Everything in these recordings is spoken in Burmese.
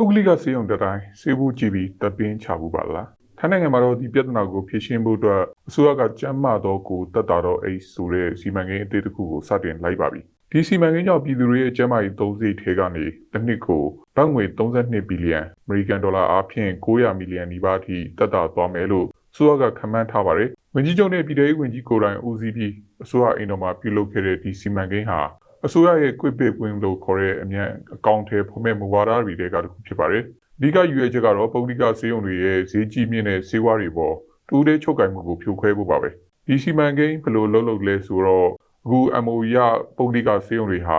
ပုဂ္ဂလိကစေယုံတစ်တိုင်းစေဖို့ကြည့်ပြီးတပ်ပင်းချဖို့ပါလားထိုင်းနိုင်ငံမှာတော့ဒီပြဿနာကိုဖြေရှင်းဖို့အတွက်အစိုးရကကြမ်းမာတော့ကိုတက်တာတော့အိတ်ဆိုတဲ့စီမံကိန်းအသေးတစ်ခုကိုစတင်လိုက်ပါပြီဒီစီမံကိန်းကြောင့်ပြည်သူတွေရဲ့ကျန်းမာရေးသုံးစိတ်ထဲကနေတစ်နှစ်ကိုဘတ်ငွေ32ဘီလီယံအမေရိကန်ဒေါ်လာအားဖြင့်900မီလီယံနီးပါးထိတက်တာသွားမယ်လို့အစိုးရကခန့်မှန်းထားပါတယ်ဝန်ကြီးချုပ်နဲ့ပြည်ထောင်စုဝန်ကြီးကိုယ်တိုင်ဦးစီးပြီးအစိုးရအိမ်တော်မှာပြုလုပ်ခဲ့တဲ့ဒီစီမံကိန်းဟာ အစိုးရရဲ့ quick pay win လို့ခေါ်တဲ့အမြန်အကောင့်ထဲဖော်မဲ့မူဝါဒတွေတဲကတစ်ခုဖြစ်ပါတယ်။အဓိကယူရဲ့ချက်ကတော့ပုဂ္ဂလိကစေယုံတွေရဲ့ဈေးကြီးမြင့်တဲ့စေဝါတွေပေါ်တူးတဲ့ချုပ်ကင်မှုကိုဖြိုခွဲဖို့ပါပဲ။ဒီစီမံကိန်းဘယ်လိုလုပ်လုပ်လဲဆိုတော့အခု MOE ရပုဂ္ဂလိကစေယုံတွေဟာ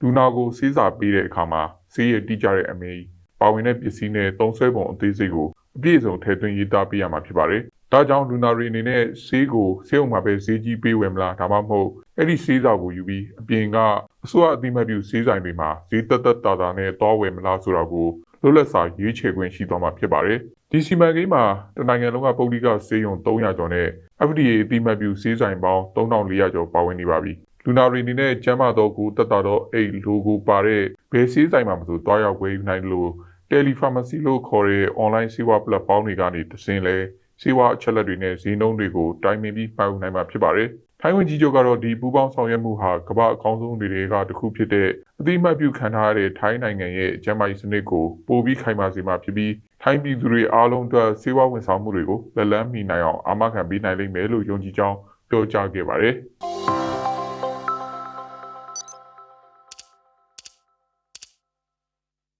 လူနာကိုစေးစာပေးတဲ့အခါမှာစေးရတိကျတဲ့အမေပါဝင်တဲ့ပစ္စည်းနဲ့သုံးဆွဲပုံအသေးစိတ်ကိုအပြည့်အစုံထည့်သွင်းရေးသားပေးရမှာဖြစ်ပါတယ်။ ဒါကြောင့်လူနာတွေအနေနဲ့ဆေးကိုဆေးရုံမှာပဲဈေးကြီးပေးဝယ်မလားဒါမှမဟုတ်အဲ့ဒီဆေးစာကိုယူပြီးအပြင်ကအစိုးရအသိမှတ်ပြုဆေးဆိုင်တွေမှာဈေးတက်တက်တာတာနဲ့တောဝယ်မလားဆိုတာကိုလွတ်လပ်စွာရွေးချယ်ခွင့်ရှိသွားမှာဖြစ်ပါတယ်။ဒီစီမံကိန်းမှာတနိုင်ငံလုံးကပုဂ္ဂလိကဆေးရုံ300ကျော်နဲ့ FDA အသိမှတ်ပြုဆေးဆိုင်ပေါင်း3400ကျော်ပါဝင်နေပါပြီ။လူနာတွေအနေနဲ့ကျန်းမာတော့ကိုတက်တာတော့အဲ့လိုကိုပါတဲ့ဘယ်ဆေးဆိုင်မှာမဆိုတွားရောက်ဝယ်ယူနိုင်လို့ Telepharmacy လို့ခေါ်တဲ့ online ဆေးဝါး platform တွေကနေတစင်လဲ ဆေးဝါးအချက်လက်တွေနဲ့ဈေးနှုန်းတွေကိုတိုင်ပင်ပြီးပိုင်နိုင်မှာဖြစ်ပါတယ်။ထိုင်းဝန်ကြီးချုပ်ကတော့ဒီပူးပေါင်းဆောင်ရွက်မှုဟာကမ္ဘာအကောင်းဆုံးတွေကတစ်ခုဖြစ်တဲ့အသိအမှတ်ပြုခံထားရတဲ့ထိုင်းနိုင်ငံရဲ့ကျန်းမာရေးစနစ်ကိုပိုပြီးခိုင်မာစေမှာဖြစ်ပြီးထိုင်းပြည်သူတွေအားလုံးအတွက်ဆေးဝါးဝန်ဆောင်မှုတွေကိုလက်လန်းမီနိုင်အောင်အာမခံပေးနိုင်လိမ့်မယ်လို့ယုံကြည်ကြောင်းပြောကြားခဲ့ပါတယ်။